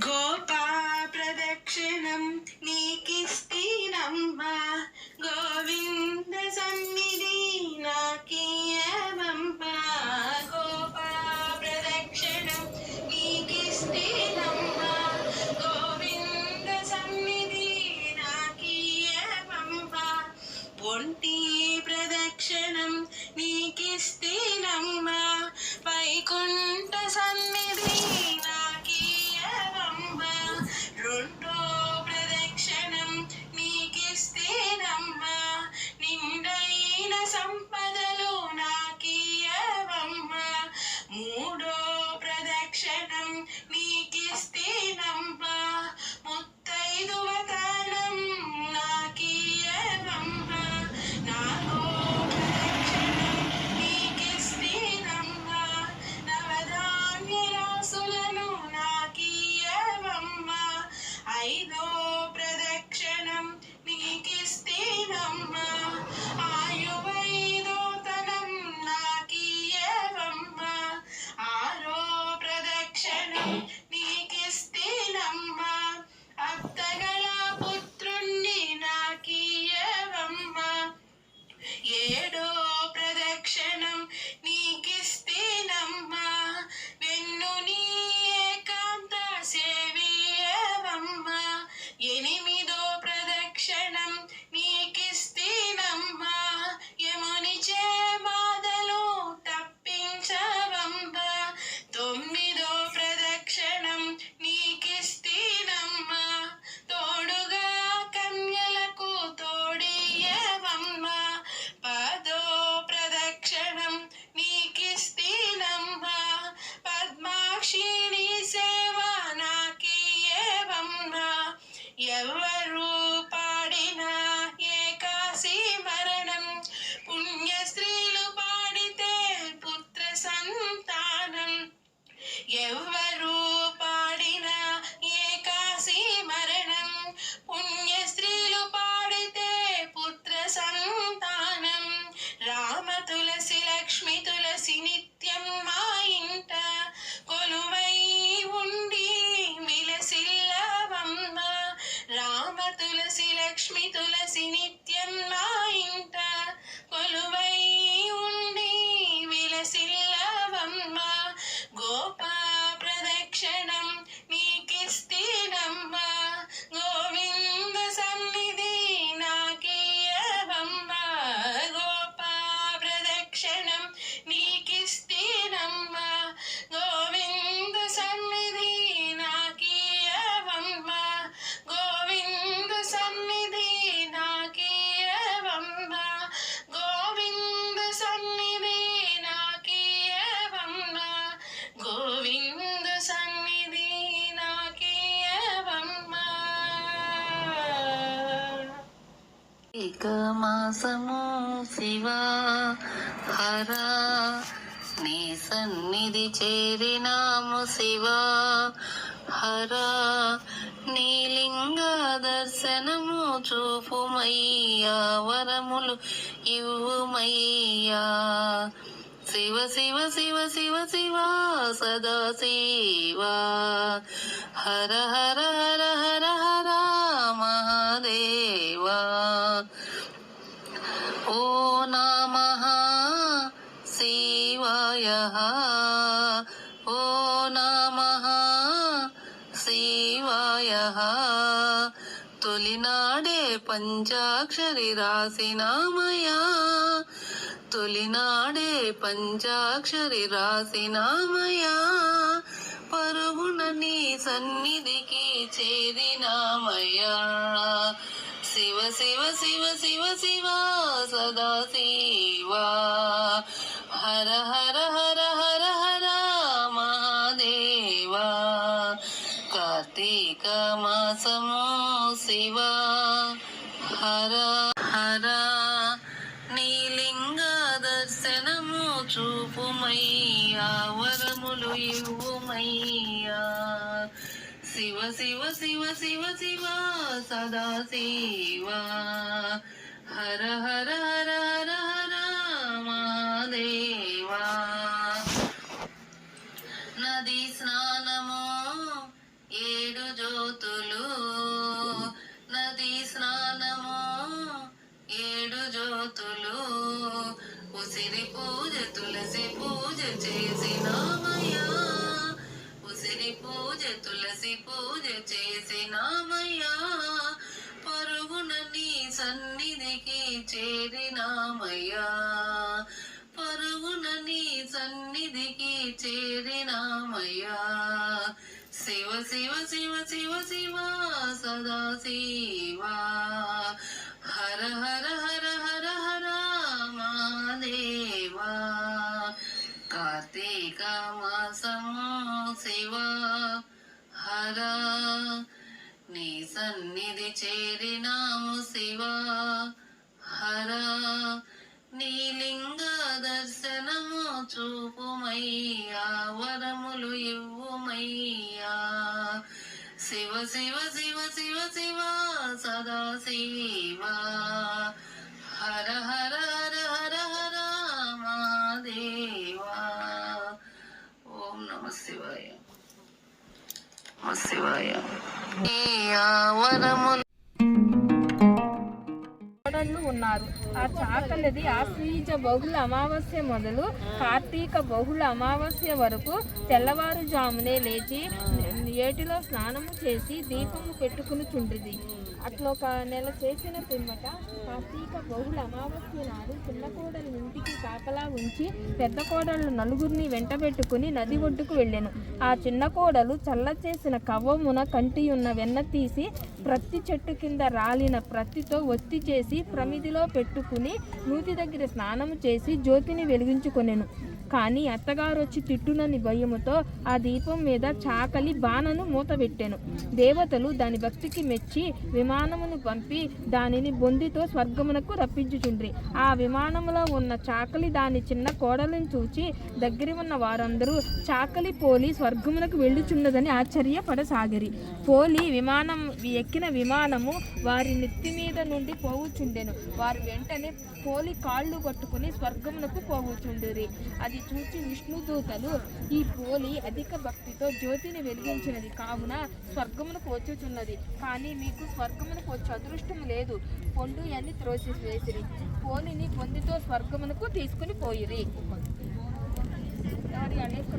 Go pa pradakshinam So you need మాసము శివా. హరా. నీ సన్నిధి చేరినాము శివా. హరా. నీలింగ దర్శనము చూపుమయ్యా. వరములు ఇవ్వుమయ్యా. శివ శివ శివ శివ శివ సదా శివ. హర హర హర హర హర మహాదేవా. శివాయ ఓ నమ శివాయ తొలినాడే పంచాక్షరి రాసినామయా తొలినాడే పంచాక్షరి రాసినామయా పరుగున నీ సన్నిధికి చేరినామయ్యా శివ శివ శివ శివ శివ సదా శివా హర హర హర హర హర మహాదేవా కార్తీక మాసము శివ హర హర నీలింగ దర్శనము చూపుమయ్యా వరములు ఇవ్వుమయ్యా శివ శివ శివ శివ శివ సదా శివా। ఉసిరి పూజ తులసి పూజ చేసినామయ్యా ఉసిరి పూజ తులసి పూజ చేసినామయ్యా పరుగున నీ సన్నిధికి చేరినామయ్యా పరుగున నీ సన్నిధికి చేరినామయ్యా శివ శివ శివ శివ శివ సదా శివా. సన్నిధి చేరినాము శివా. హరా నీలింగ దర్శనము చూపుమయ్యా వరములు ఇవ్వుమయ్యా. శివ శివ శివ శివ శివ సదా శివ. హర హర హర హర హర మాదేవా ఓం నమ శివాయ. నమ శివాయ. ఉన్నారు. ఆ చాకలది ఆశ్వీజ బహుళ అమావాస్య మొదలు కార్తీక బహుళ అమావాస్య వరకు తెల్లవారుజామునే లేచి ఏటిలో స్నానము చేసి దీపము పెట్టుకుని చుండ్రిది అట్లా ఒక నెల చేసిన పిమ్మట కార్తీక బహుళ అమావాస్య నాడు చిన్న కోడలు ఇంటికి కాపలా ఉంచి పెద్ద కోడళ్ళు నలుగురిని వెంటబెట్టుకుని నది ఒడ్డుకు వెళ్ళాను. ఆ చిన్న కోడలు చల్ల చేసిన కవ్వమున కంటి ఉన్న వెన్న తీసి ప్రతి చెట్టు కింద రాలిన ప్రత్తితో ఒత్తి చేసి ప్రమిదిలో పెట్టుకుని నూతి దగ్గర స్నానము చేసి జ్యోతిని వెలిగించుకొనెను. కానీ అత్తగారు వచ్చి తిట్టునని భయముతో ఆ దీపం మీద చాకలి బాణను మూతబెట్టెను. దేవతలు దాని భక్తికి మెచ్చి విమానమును పంపి దానిని బొందితో స్వర్గమునకు రప్పించుచుండ్రి. ఆ విమానములో ఉన్న చాకలి దాని చిన్న కోడలను చూచి దగ్గర ఉన్న వారందరూ చాకలి పోలి స్వర్గమునకు వెళ్ళుచున్నదని ఆశ్చర్యపడసాగిరి. పోలి విమానం ఎక్కిన విమానము వారి నెత్తి మీద నుండి పోవుచుండెను. వారు వెంటనే పోలి కాళ్ళు పట్టుకుని స్వర్గమునకు పోవుచుండిరి. అది చూచి విష్ణుదూతలు ఈ పోలి అధిక భక్తితో జ్యోతిని వెలిగించినది. కావున స్వర్గమునకు వచ్చుచున్నది. కానీ మీకు స్వర్గమునకు వచ్చే అదృష్టం లేదు. పొండు అని త్రోసి వేసిరి పోలిని పొందితో స్వర్గమునకు తీసుకుని పోయిరి. అనేక